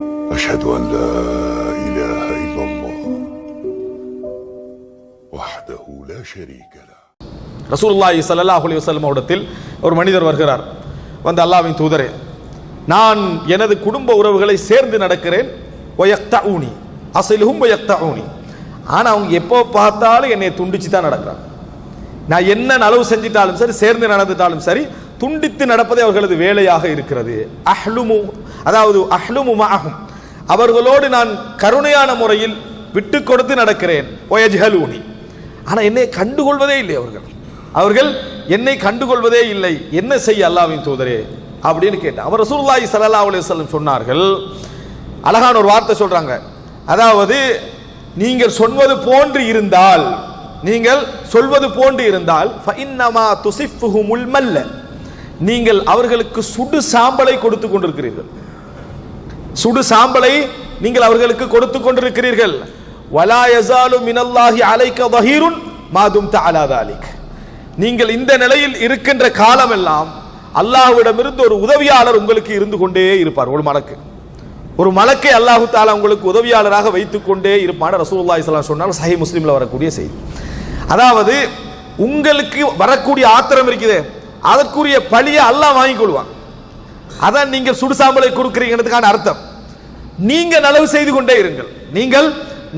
أشهد أن لا إله إلا الله وحده لا شريك له. ரசூல்லாஹி சல்லாஹ் அலி வல்லமோடத்தில் ஒரு மனிதர் வருகிறார். வந்த அல்லாவின் தூதரே நான் எனது குடும்ப உறவுகளை சேர்ந்து நடக்கிறேன். ஒயக்தா ஊனி அசைலும் ஒயக்தா ஊனி ஆனால் அவங்க எப்போ பார்த்தாலும் என்னை துண்டிச்சு தான் நடக்கிறான். நான் என்ன அளவு செஞ்சிட்டாலும் சரி சேர்ந்து நடந்துட்டாலும் சரி துண்டித்து நடப்பதே அவர்களது வேலையாக இருக்கிறது. அஹ்லுமு அதாவது அஹ்லுமுமாகும் அவர்களோடு நான் கருணையான முறையில் விட்டு கொடுத்து நடக்கிறேன். ஒயஜ்ஹலூனி ஆனால் என்னை கண்டுகொள்வதே இல்லை அவர்கள். அவர்கள் என்னை கண்டுகொள்வதே இல்லை. என்ன செய்ய அல்லாவின் தூதரே? அப்படின்னு கேட்டேன். அவர் ரசூல்லாய் சல்லா அலைஹி சொன்னார்கள். அழகான ஒரு வார்த்தை சொல்றாங்க. அதாவது நீங்கள் சொல்வது போன்று இருந்தால் நீங்கள் சொல்வது போன்று இருந்தால் ஃபஇன்னமா துசிஃபுஹுமுல் மல்ல நீங்கள் அவர்களுக்கு சுடு சாம்பலை கொடுத்து கொண்டிருக்கிறீர்கள். சுடு சாம்பலை நீங்கள் அவர்களுக்கு கொடுத்து கொண்டிருக்கிறீர்கள். வலா யசாலு மினல்லாஹி அலைக்க வஹீருன் மாதும் தஅலா தாலிக். நீங்கள் இந்த நிலையில் இருக்கின்ற காலமெல்லாம் அல்லாஹ்விடமிருந்து ஒரு உதவியாளர் உங்களுக்கு இருந்து கொண்டே இருப்பார். ஒரு மலக்கு. ஒரு மலக்கை அல்லாஹு தாலா உங்களுக்கு உதவியாளராக வைத்துக் கொண்டே இருப்பான். ரசூல்லா இஸ்லாம் சொன்னால் சஹி முஸ்லீமில் வரக்கூடிய செய்தி. அதாவது உங்களுக்கு வரக்கூடிய ஆத்திரம் இருக்குது. அதற்குரிய பழியை அல்லாஹ் வாங்கி கொள்வான். அதான் நீங்கள் சுடுசாம்பலை கொடுக்கிறீங்கிறதுக்கான அர்த்தம். நீங்க நலவு செய்து கொண்டே இருங்கள். நீங்கள்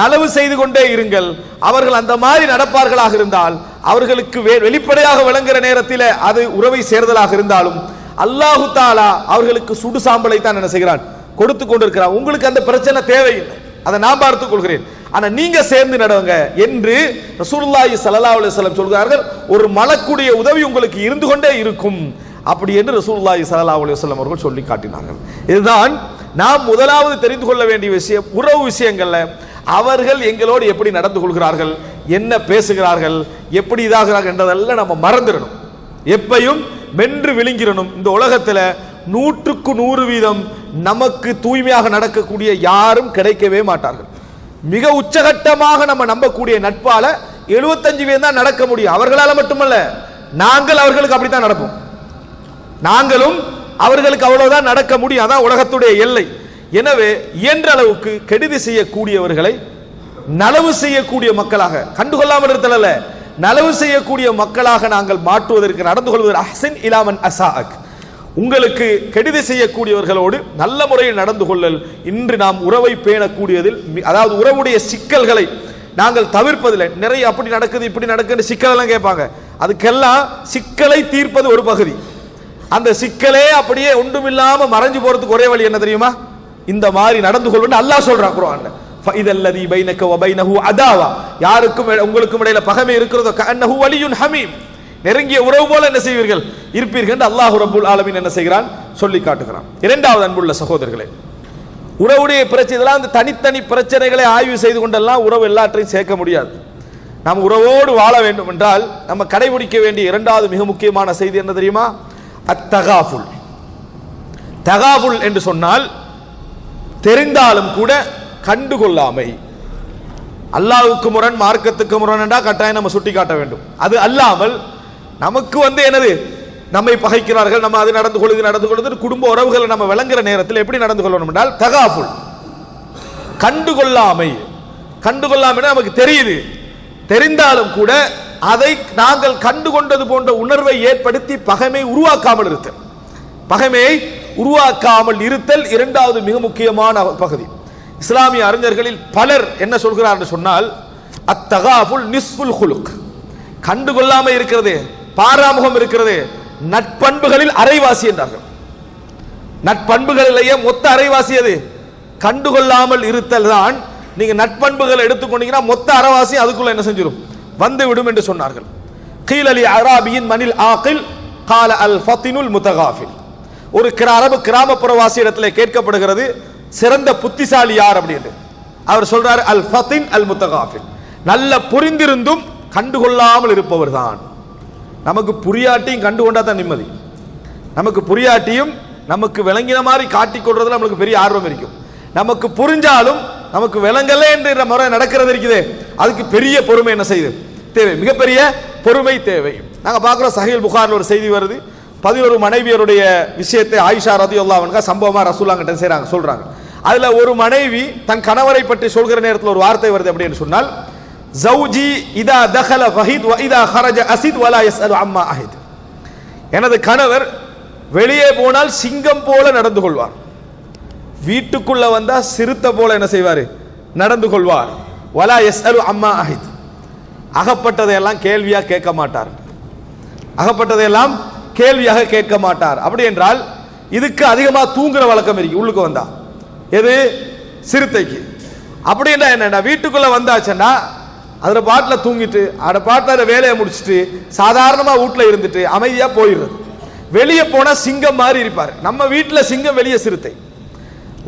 நலவு செய்து கொண்டே இருங்கள். அவர்கள் அந்த மாதிரி நடப்பார்களாக இருந்தால் அவர்களுக்கு வெளிப்படையாக விளங்குற நேரத்தில் அது உறவை சேர்தலாக இருந்தாலும் அல்லாஹு தாலா அவர்களுக்கு சுடு சாம்பலை தான் என்ன செய்கிறான்? கொடுத்து கொண்டிருக்கிறான். உங்களுக்கு அந்த பிரச்சனை தேவையில்லை. அதை நான் பார்த்துக் கொள்கிறேன். ஆனா நீங்க சேர்ந்து நடவுங்க என்று ரசூலுல்லாஹி ஸல்லல்லாஹு அலைஹி வஸல்லம் சொல்கிறார்கள். ஒரு மலக்குடைய உதவி உங்களுக்கு இருந்து கொண்டே இருக்கும். அப்படி என்று ரசூலுல்லாஹி ஸல்லல்லாஹு அலைஹி வஸல்லம் அவர்கள் சொல்லி காட்டினார்கள். இதுதான் நாம் முதலாவது தெரிந்து கொள்ள வேண்டிய விஷயம் உறவு விஷயங்கள்ல. அவர்கள் எங்களோடு எப்படி நடந்து கொள்கிறார்கள் என்ன பேசுகிறார்கள் எப்படி இதாகிறார்கள் என்றதெல்லாம் நம்ம மறந்துடணும். எப்பையும் மென்று விழுங்கிடணும். இந்த உலகத்தில் நூற்றுக்கு நூறு வீதம் நமக்கு தூய்மையாக நடக்கக்கூடிய யாரும் கிடைக்கவே மாட்டார்கள். மிக உச்சகட்டமாக நம்ம நம்பக்கூடிய நட்பால 75 பேர் தான் நடக்க முடியும். அவர்களால மட்டுமல்ல நாங்கள் அவர்களுக்கு அப்படித்தான் நடப்போம். நாங்களும் அவர்களுக்கு அவ்வளவுதான் நடக்க முடியும். அதான் உலகத்துடைய எல்லை. எனவே இயன்ற அளவுக்கு கெடுதி செய்யக்கூடியவர்களை நலவு செய்யக்கூடிய மக்களாக கண்டுகொள்ளாமல் இருத்தல நலவு செய்யக்கூடிய மக்களாக நாங்கள் மாற்றுவதற்கு நடந்து கொள்வது அஹ்சன் இலாமன் அசாக் உங்களுக்கு கெடுதி செய்யக்கூடியவர்களோடு நல்ல முறையில் நடந்து கொள்ளல். இன்று நாம் உறவை பேணக்கூடியதில் அதாவது உறவுடைய சிக்கல்களை நாங்கள் தவிர்ப்பதில்லை. நிறைய அப்படி நடக்குது இப்படி நடக்குன்னு சிக்கலெல்லாம் கேட்பாங்க. அதுக்கெல்லாம் சிக்கலை தீர்ப்பது ஒரு பகுதி. அந்த சிக்கலே அப்படியே ஒன்றுமில்லாம மறைஞ்சு போறதுக்கு ஒரே வழி என்ன தெரியுமா? இந்த மாதிரி நடந்து கொள்வது அல்லாஹ் சொல்றான் குர்ஆன்ல. இதல்லதி பைனக வ அதாவா. யாருக்கும் உங்களுக்கும் இடையில பகமை இருக்கிறதோ கண்ணஹு வலியுன் ஹமீம். நெருங்கிய உறவு போல என்ன செய்வீர்கள்? இருப்பீர்கள் என்று அல்லாஹ் ரபுல் ஆலமீன் என்ன செய்கிறான்? சொல்லி காட்டுகிறான். இரண்டாவது அன்புள்ள சகோதரர்களே உறவுடைய பிரச்சனை இதெல்லாம் அந்த தனித்தனி பிரச்சனைகளை ஆய்வு செய்து கொண்டெல்லாம் உறவு எல்லாற்றையும் சேர்க்க முடியாது. நாம் உறவோடு வாழ வேண்டும் என்றால் நம்ம கடைபிடிக்க வேண்டிய இரண்டாவது மிக முக்கியமான செய்தி என்ன தெரியுமா? அத்தகாஃபுல். தகாஃபுல் என்று சொன்னால் தெரிந்தாலும் கூட கண்டுகொள்ளாமை அல்லாவுக்கு முரண் மார்க்கத்துக்கு முரண் என்றால் கட்டாயம் நம்ம சுட்டி காட்ட வேண்டும். அது அல்லாமல் நமக்கு வந்து என்னது? நம்மை பகைக்கிறார்கள் நம்ம அது நடந்து கொள்ளுது நடந்து கொள்ளுது குடும்ப உறவுகளை நம்ம விளங்குற நேரத்தில் எப்படி நடந்து கொள்ளணும் என்றால் தகாஃபுல். கண்டுகொள்ளாமை. கண்டுகொள்ளாமை நமக்கு தெரியுது. தெரிந்தாலும் கூட அதை நாங்கள் கண்டுகொண்டது போன்ற உணர்வை ஏற்படுத்தி பகைமை உருவாக்காமல் இருத்தல். பகைமையை உருவாக்காமல் இருத்தல் இரண்டாவது மிக முக்கியமான பகுதி. இஸ்லாமிய அறிஞர்களில் பலர் என்ன சொல்கிறார் என்று சொன்னால் அத்தகாஃபுல் நிஸ்புல் குலுக் கண்டுகொள்ளாமல் இருக்கிறது. பாராமுகம் இருக்கிறது. நட்பண்புகளில் அரைவாசி என்றார்கள். நட்பண்புகளிலேயே மொத்த அரைவாசி அது கண்டுகொள்ளாமல் இருத்தல் தான். நீங்க நட்பண்புகளை எடுத்துக்கொண்டீங்கன்னா மொத்த அரைவாசி அதுக்குள்ள என்ன செஞ்சிடும் வந்து விடும் என்று சொன்னார்கள். கீழலி அராபியின் மணில் ஆக்கில் கால அல் ஃபத்தினுல் முத்தகாஃபில். ஒரு கிரா- அரபு கிராமப்புறவாசி இடத்துல கேட்கப்படுகிறது சிறந்த புத்திசாலி யார்? அப்படின்னு. அவர் சொல்றாரு அல் ஃபத்தின் அல் முத்தகாஃபில். நல்ல புரிந்திருந்தும் கண்டுகொள்ளாமல் இருப்பவர் தான் நமக்கு புரியாட்டியும் கண்டு கொண்டா தான் நிம்மதி. நமக்கு புரியாட்டியும் நமக்கு விளங்கின மாதிரி காட்டி கொள்றதுல நம்மளுக்கு பெரிய ஆர்வம் இருக்கும். நமக்கு புரிஞ்சாலும் நமக்கு விளங்கல என்ற முறை நடக்கிறது இருக்குதே அதுக்கு பெரிய பொறுமை என்ன செய்யுது? தேவை மிகப்பெரிய பொறுமை தேவை. நாங்க பார்க்குறோம் சஹீல் புகார்ல ஒரு செய்தி வருது. பதினோரு மனைவியருடைய விஷயத்தை ஆயிஷா ரதி அல்லாவனுக்கா சம்பவமா ரசூலாங்கிட்ட செய்கிறாங்க சொல்றாங்க. அதுல ஒரு மனைவி தன் கணவரை பற்றி சொல்கிற நேரத்தில் ஒரு வார்த்தை வருது அப்படின்னு சொன்னால் ஜவுஜி இதா தஹல ஃபஹித் வ இதா ஹரஜ அசித் வலா யஸ்அலு அம்மா அஹித் எனது கணவர் வெளியே போனால் சிங்கம் போல நடந்து கொள்வார். வீட்டுக்குள்ள வந்தா சிறுத்தை போல என்ன செய்வார்? நடந்து கொள்வார். வலா யஸ்அலு அம்மா அஹித். அகப்பட்டதையெல்லாம் கேள்வியாக கேட்க மாட்டார். அகப்பட்டதையெல்லாம் கேள்வியாக கேட்க மாட்டார். அப்படி என்றால் இதுக்கு அதிகமாக தூங்குற வழக்கம் இருக்கு. உள்ளுக்கு வந்தா. எது? சிறுத்தைக்கு. அப்படின்னா என்னன்னா வீட்டுக்குள்ள வந்தாச்சுன்னா அதில் பாட்டில் தூங்கிட்டு அட பாட்டில் அதை வேலையை முடிச்சுட்டு சாதாரணமாக வீட்டில் இருந்துட்டு அமைதியாக போயிடுறது. வெளியே போனால் சிங்கம் மாதிரி இருப்பார். நம்ம வீட்டில் சிங்கம் வெளியே சிறுத்தை.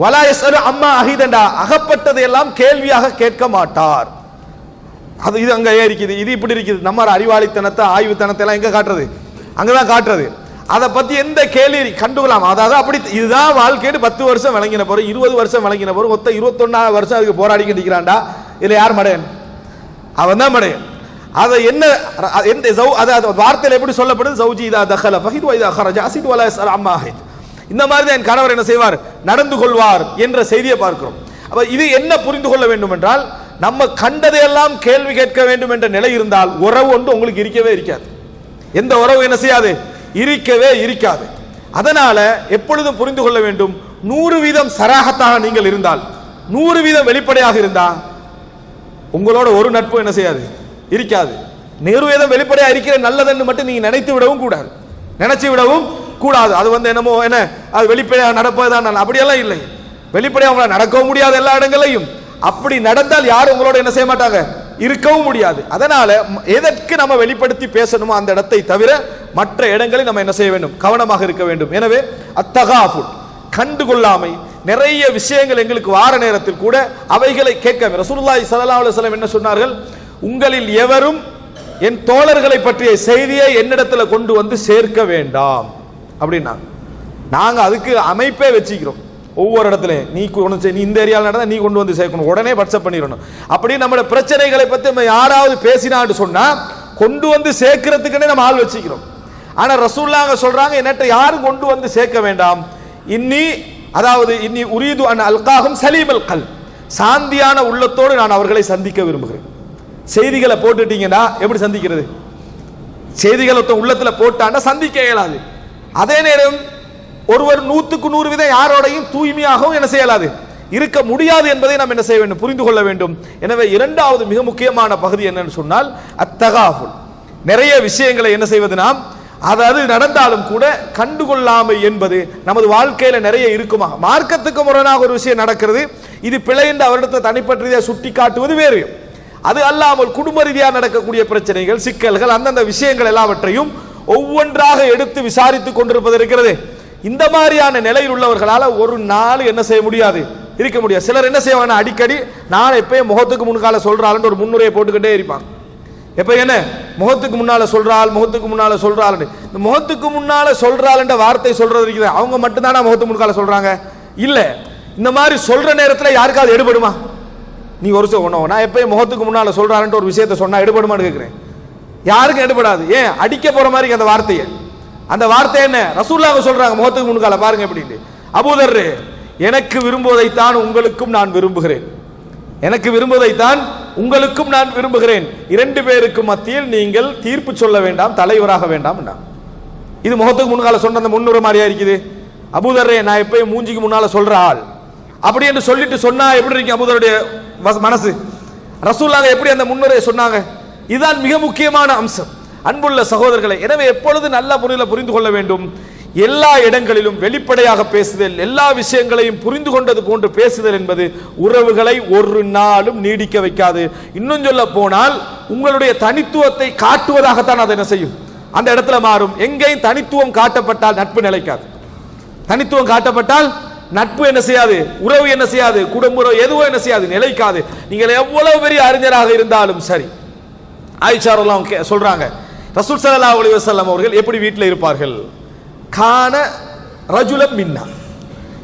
வலாயசரு அம்மா அஹிதண்டா? அகப்பட்டதையெல்லாம் கேள்வியாக கேட்க மாட்டார். அது இது அங்கே இருக்குது இது இப்படி இருக்குது. நம்ம அறிவாளித்தனத்தை ஆய்வுத்தனத்தை எல்லாம் எங்க காட்டுறது? அங்கதான் காட்டுறது. அதை பற்றி எந்த கேள்வி கண்டுகலாம் அதாவது அப்படி இதுதான் வாழ்க்கைன்னு பத்து வருஷம் விளங்கின பிறகு இருபது வருஷம் விளங்கின பிறகு மொத்தம் இருபத்தொன்னாறு வருஷம் அதுக்கு போராடி நிற்கிறான்டா இதில் யார் மடையன்? அவன் தான் மடையன் அதை என்ன எந்த ஜௌ அது அது வார்த்தையில் எப்படி சொல்லப்படுது? சௌஜி இதா தஹல ஃபஹித் வ இதா ஹரஜ அசித் வலா யஸ்அல் அம்மா இந்த மாதிரி தான் என் கணவர் என்ன செய்வார்? நடந்து கொள்வார் என்ற செய்தியை பார்க்கிறோம். அப்போ இது என்ன புரிந்து கொள்ள வேண்டும் என்றால் நம்ம கண்டதையெல்லாம் கேள்வி கேட்க வேண்டும் என்ற நிலை இருந்தால் உறவு ஒன்று உங்களுக்கு இருக்கவே இருக்காது. எந்த உறவு என்ன செய்யாது? இருக்கவே இருக்காது. அதனால எப்பொழுதும் புரிந்து கொள்ள வேண்டும் நூறு வீதம் சராகத்தாக நீங்கள் இருந்தால் நூறு வீதம் வெளிப்படையாக இருந்தால் உங்களோட ஒரு நட்பு என்ன செய்யாது? இருக்காது. நிர்வேதம் வெளிப்படையா இருக்கிற நல்லதுன்னு மட்டும் நீங்க நினைத்து விடவும் கூடாது. நினைச்சு விடவும் கூடாது. அது வந்து என்னமோ என்ன? அது வெளிப்படையா நடப்பதுதான் அப்படியெல்லாம் இல்லை. வெளிப்படையா உங்களால் நடக்கவும் முடியாது எல்லா இடங்களையும் அப்படி நடந்தால் யாரும் உங்களோட என்ன செய்ய மாட்டாங்க? இருக்கவும் முடியாது. அதனால எதற்கு நம்ம வெளிப்படுத்தி பேசணுமோ அந்த இடத்தை தவிர மற்ற இடங்களில் நம்ம என்ன செய்ய வேண்டும்? கவனமாக இருக்க வேண்டும். எனவே அத்தகாஃபுல் கண்டுகொள்ளாமை நிறைய விஷயங்கள் எங்களுக்கு வார நேரத்தில் கூட அவைகளை கேட்க. ரசூலுல்லாஹி ஸல்லல்லாஹு அலுவலம் என்ன சொன்னார்கள்? உங்களில் எவரும் என் தோழர்களை பற்றிய செய்தியை என்னிடத்துல கொண்டு வந்து சேர்க்க வேண்டாம். அப்படின்னா நாங்கள் அதுக்கு அமைப்பே வச்சுக்கிறோம். ஒவ்வொரு இடத்துலையும் நீ கொண்டு நீ இந்த ஏரியாவில் நடந்தால் நீ கொண்டு வந்து சேர்க்கணும். உடனே வாட்ஸ்அப் பண்ணிடணும். அப்படி நம்மளோட பிரச்சனைகளை பற்றி நம்ம யாராவது பேசினான்னு சொன்னால் கொண்டு வந்து சேர்க்கறதுக்குன்னே நம்ம ஆள் வச்சுக்கிறோம். ஆனால் ரசூல்லாங்க சொல்கிறாங்க என்னட்ட யாரும் கொண்டு வந்து சேர்க்க வேண்டாம். இன்னி அதாவது இன்னி உரீது அன் அல்காகும் சலீமல் கல். சாந்தியான உள்ளத்தோடு நான் அவர்களை சந்திக்க விரும்புகிறேன். செய்திகளை போட்டுட்டீங்கன்னா எப்படி சந்திக்கிறது? செய்திகளை உள்ளத்தில் போட்டான்னா சந்திக்க இயலாது. அதே நேரம் ஒருவர் நூத்துக்கு நூறு விதம் யாரோடையும் தூய்மையாகவும் என்ன செய்யலாது? இருக்க முடியாது என்பதை நாம் என்ன செய்ய வேண்டும்? புரிந்து கொள்ள வேண்டும். எனவே இரண்டாவது மிக முக்கியமான பகுதி என்னன்னு சொன்னால் அத்தகாஃபுல். நிறைய விஷயங்களை என்ன செய்வது நாம்? அதாவது நடந்தாலும் கூட கண்டுகொள்ளாமை என்பது நமது வாழ்க்கையில நிறைய இருக்குமா? மார்க்கத்துக்கு முரணாக ஒரு விஷயம் நடக்கிறது. இது பிழை என்று அவரிடத்தை தனிப்பட்ட சுட்டி காட்டுவது வேறு. அது அல்லாமல் குடும்ப ரீதியாக நடக்கக்கூடிய பிரச்சனைகள் சிக்கல்கள் அந்தந்த விஷயங்கள் எல்லாவற்றையும் ஒவ்வொன்றாக எடுத்து விசாரித்துக் கொண்டிருப்பது இருக்கிறது. இந்த மாதிரியான நிலையில் உள்ளவர்களால் ஒரு நாள் என்ன செய்ய முடியாது? இருக்க முடியாது. சிலர் என்ன செய்வாங்க அடிக்கடி நான் எப்பயும் முகத்துக்கு முன்கால சொல்றாள்னு ஒரு முன்னுரையை போட்டுக்கிட்டே இருப்பாங்க. எப்போ என்ன முகத்துக்கு முன்னால் சொல்கிறாள் முகத்துக்கு முன்னால் சொல்றாள் இந்த முகத்துக்கு முன்னால் சொல்கிறாள்ன்ற வார்த்தை சொல்கிறது இருக்குது. அவங்க மட்டும்தானா முகத்துக்கு முன்னால் சொல்கிறாங்க இல்லை. இந்த மாதிரி சொல்கிற நேரத்தில் யாருக்காவது எடுபடுமா? நீ ஒரு சில ஒண்ணு நான் எப்பயும் முகத்துக்கு முன்னால் சொல்றாருன்ட்டு ஒரு விஷயத்தை சொன்னால் எடுபடுமான்னு கேட்குறேன் யாருக்கும் எடுபடாது. ஏன்? அடிக்க போகிற மாதிரி அந்த வார்த்தையை. அந்த வார்த்தை என்ன? ரசூல்லாங்க சொல்கிறாங்க முகத்துக்கு முன்கால பாருங்க எப்படின்னு அபூதர் எனக்கு விரும்புவதைத்தான் உங்களுக்கும் நான் விரும்புகிறேன். எனக்கு விரும்புவதைத்தான் உங்களுக்கும் நான் விரும்புகிறேன். இரண்டு பேருக்கு மத்தியில் நீங்கள் தீர்ப்பு சொல்ல வேண்டாம் தலைவராக வேண்டாம் இது முகத்துக்கு முன்னால சொன்ன அந்த முன்னுரை மாதிரியா இருக்குது? அபுதரே நான் எப்பயும் மூஞ்சிக்கு முன்னால சொல்ற ஆள். அப்படி என்று சொல்லிட்டு சொன்னா எப்படி இருக்கு அபுதருடைய மனசு? ரசூல்லாக எப்படி அந்த முன்னுரையை சொன்னாங்க? இதுதான் மிக முக்கியமான அம்சம். அன்புள்ள சகோதரர்களை எனவே எப்பொழுது நல்ல முறையில் புரிந்து கொள்ள வேண்டும்? எல்லா இடங்களிலும் வெளிப்படையாக பேசுதல் எல்லா விஷயங்களையும் புரிந்து கொண்டது போன்று பேசுதல் என்பது உறவுகளை ஒரு நாளும் நீடிக்க வைக்காது. இன்னும் சொல்ல போனால் உங்களுடைய தனித்துவத்தை காட்டுவதாகத்தான் அதை என்ன செய்யும்? அந்த இடத்துல மாறும். எங்கேயும் தனித்துவம் காட்டப்பட்டால் நட்பு நிலைக்காது. தனித்துவம் காட்டப்பட்டால் நட்பு என்ன செய்யாது? உறவு என்ன செய்யாது? குடும்ப உறவு எதுவும் என்ன செய்யாது? நிலைக்காது. நீங்கள் எவ்வளவு பெரிய அறிஞராக இருந்தாலும் சரி. ஆயிஷாரெல்லாம் சொல்றாங்க. ரசூல் சல்லா அலி வசல்லாம் அவர்கள் எப்படி வீட்டில் இருப்பார்கள்? கான ரஜுலம் மின்னா.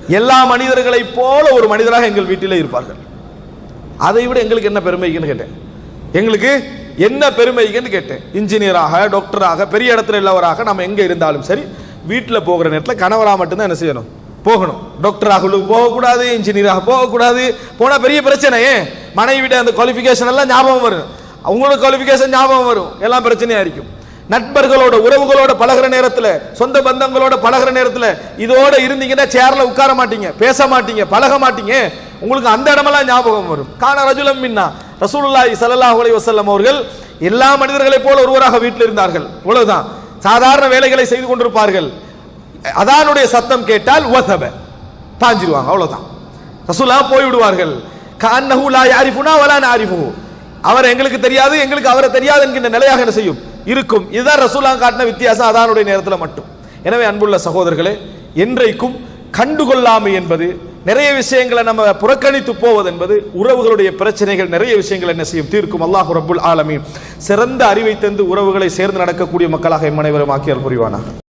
எல்லா மனிதர்களைப் போல ஒரு மனிதராக எங்கள் வீட்டிலே இருப்பார்கள். அதை விட எங்களுக்கு என்ன பெருமைக்குன்னு கேட்டேன். எங்களுக்கு என்ன பெருமைக்குன்னு கேட்டேன். இன்ஜினியராக டாக்டராக பெரிய இடத்துல உள்ளவராக நம்ம எங்கே இருந்தாலும் சரி வீட்டில் போகிற நேரத்தில் கணவராக மட்டும்தான் என்ன செய்யணும்? போகணும். டாக்டர் போகக்கூடாது இன்ஜினியராக போகக்கூடாது. போனால் பெரிய பிரச்சனை ஏன்? மனைவிட அந்த குவாலிஃபிகேஷன் எல்லாம் ஞாபகம் வரும். அவங்களோட குவாலிஃபிகேஷன் ஞாபகம் வரும். எல்லாம் பிரச்சனையாக இருக்கும். நண்பர்களோட உறவுகளோட பழகுற நேரத்தில் சொந்த பந்தங்களோட பழகுற நேரத்தில் இதோட இருந்தீங்கன்னா சேர்ல உட்கார மாட்டீங்க பேச மாட்டீங்க பழக மாட்டீங்க. உங்களுக்கு அந்த இடமெல்லாம் ஞாபகம் வரும். காண ரஜுலம் மின்னா ரசூலுல்லாஹி ஸல்லல்லாஹு வசல்லம் அவர்கள் எல்லா மனிதர்களைப் போல ஒருவராக வீட்டில் இருந்தார்கள். இவ்வளவுதான். சாதாரண வேலைகளை செய்து கொண்டிருப்பார்கள். அதானுடைய சத்தம் கேட்டால் வசப பாஞ்சிருவாங்க அவ்வளவுதான். ரசூலா போய் விடுவார்கள் கஅன்னஹு லா யாரிஃபுனா வலா நாரிஃபுஹு. அவர் எங்களுக்கு தெரியாது எங்களுக்கு அவரை தெரியாது என்கின்ற நிலையாக என்ன செய்யும்? இருக்கும். இதுதான் ரசூலா காட்டின வித்தியாசம். அதானுடைய நேரத்தில் மட்டும். எனவே அன்புள்ள சகோதரர்களே என்றைக்கும் கண்டுகொள்ளாமை என்பது நிறைய விஷயங்களை நம்ம புறக்கணித்து போவது என்பது உறவுகளுடைய பிரச்சனைகள் நிறைய விஷயங்கள் என்ன செய்யும்? தீர்க்கும். அல்லாஹ் ரபுல் ஆலமீன். சிறந்த அறிவை தந்து உறவுகளை சேர்ந்து நடக்கக்கூடிய மக்களாக எம்மனைவரும் ஆக்கியால் புரிவானாக.